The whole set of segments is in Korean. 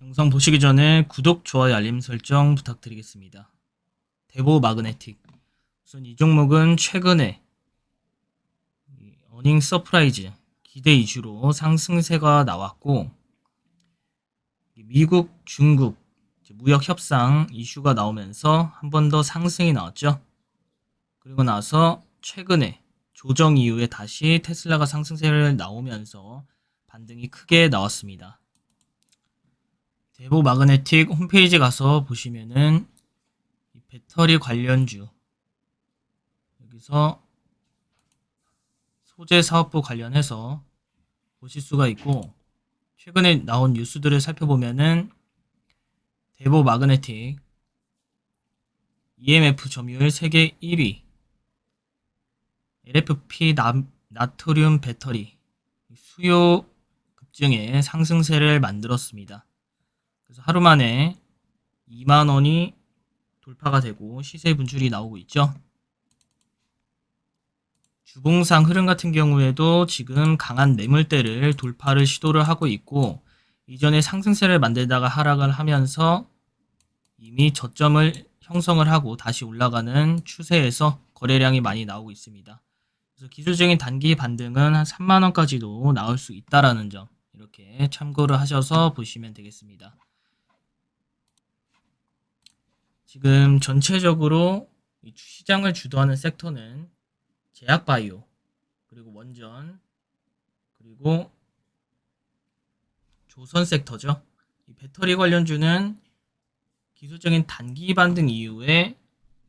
영상 보시기 전에 구독, 좋아요, 알림 설정 부탁드리겠습니다. 대보 마그네틱. 우선 이 종목은 최근에 이 어닝 서프라이즈 기대 이슈로 상승세가 나왔고 이 미국, 중국 무역 협상 이슈가 나오면서 한 번 더 상승이 나왔죠. 그리고 나서 최근에 조정 이후에 다시 테슬라가 상승세를 나오면서 반등이 크게 나왔습니다. 대보 마그네틱 홈페이지 가서 보시면은 이 배터리 관련주 여기서 소재 사업부 관련해서 보실 수가 있고 최근에 나온 뉴스들을 살펴보면은 대보 마그네틱 EMF 점유율 세계 1위 LFP 나, 나트륨 배터리 수요 급증에 상승세를 만들었습니다. 그래서 하루 만에 2만 원이 돌파가 되고 시세 분출이 나오고 있죠. 주봉상 흐름 같은 경우에도 지금 강한 매물대를 돌파를 시도를 하고 있고 이전에 상승세를 만들다가 하락을 하면서 이미 저점을 형성을 하고 다시 올라가는 추세에서 거래량이 많이 나오고 있습니다. 그래서 기술적인 단기 반등은 한 3만 원까지도 나올 수 있다라는 점 이렇게 참고를 하셔서 보시면 되겠습니다. 지금 전체적으로 이 시장을 주도하는 섹터는 제약바이오 그리고 원전 그리고 조선 섹터죠. 이 배터리 관련주는 기술적인 단기 반등 이후에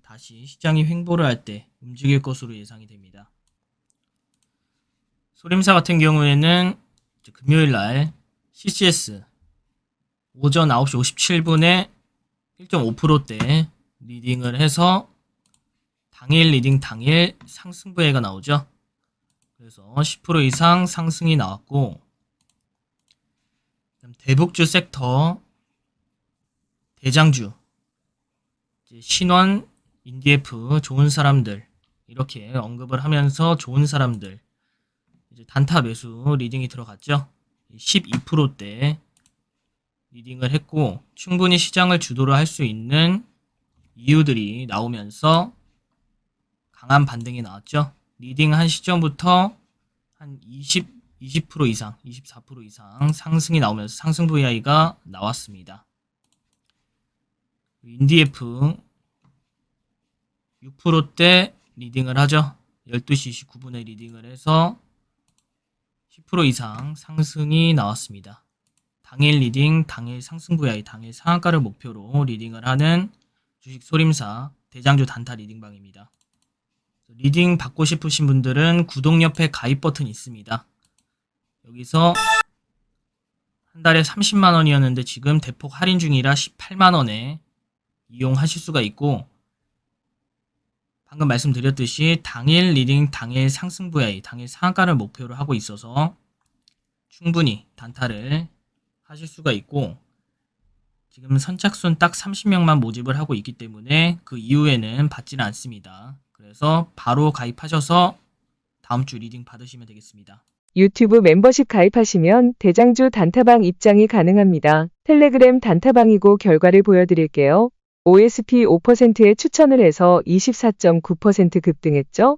다시 시장이 횡보를 할 때 움직일 것으로 예상이 됩니다. 소림사 같은 경우에는 금요일 날 CCS 오전 9시 57분에 1.5%대 리딩을 해서 당일 리딩 당일 상승부회가 나오죠. 그래서 10% 이상 상승이 나왔고 대북주 섹터 대장주 신원 인디에프 좋은 사람들 이렇게 언급을 하면서 좋은 사람들 단타 매수 리딩이 들어갔죠. 12%대 리딩을 했고 충분히 시장을 주도를 할 수 있는 이유들이 나오면서 강한 반등이 나왔죠. 리딩 한 시점부터 한 20, 20% 이상, 24% 이상 상승이 나오면서 상승 VI가 나왔습니다. 인디에프 6%대 리딩을 하죠. 12시 29분에 리딩을 해서 10% 이상 상승이 나왔습니다. 당일 리딩, 당일 상승 VI, 당일 상한가를 목표로 리딩을 하는 주식 소림사 대장주 단타 리딩방입니다. 리딩 받고 싶으신 분들은 구독 옆에 가입 버튼이 있습니다. 여기서 한 달에 30만 원이었는데 지금 대폭 할인 중이라 18만 원에 이용하실 수가 있고 방금 말씀드렸듯이 당일 리딩, 당일 상승 VI, 당일 상한가를 목표로 하고 있어서 충분히 단타를 하실 수가 있고 지금 선착순 딱 30명만 모집을 하고 있기 때문에 그 이후에는 받지는 않습니다. 그래서 바로 가입하셔서 다음 주 리딩 받으시면 되겠습니다. 유튜브 멤버십 가입하시면 대장주 단타방 입장이 가능합니다. 텔레그램 단타방이고 결과를 보여드릴게요. OSP 5%에 추천을 해서 24.9% 급등했죠?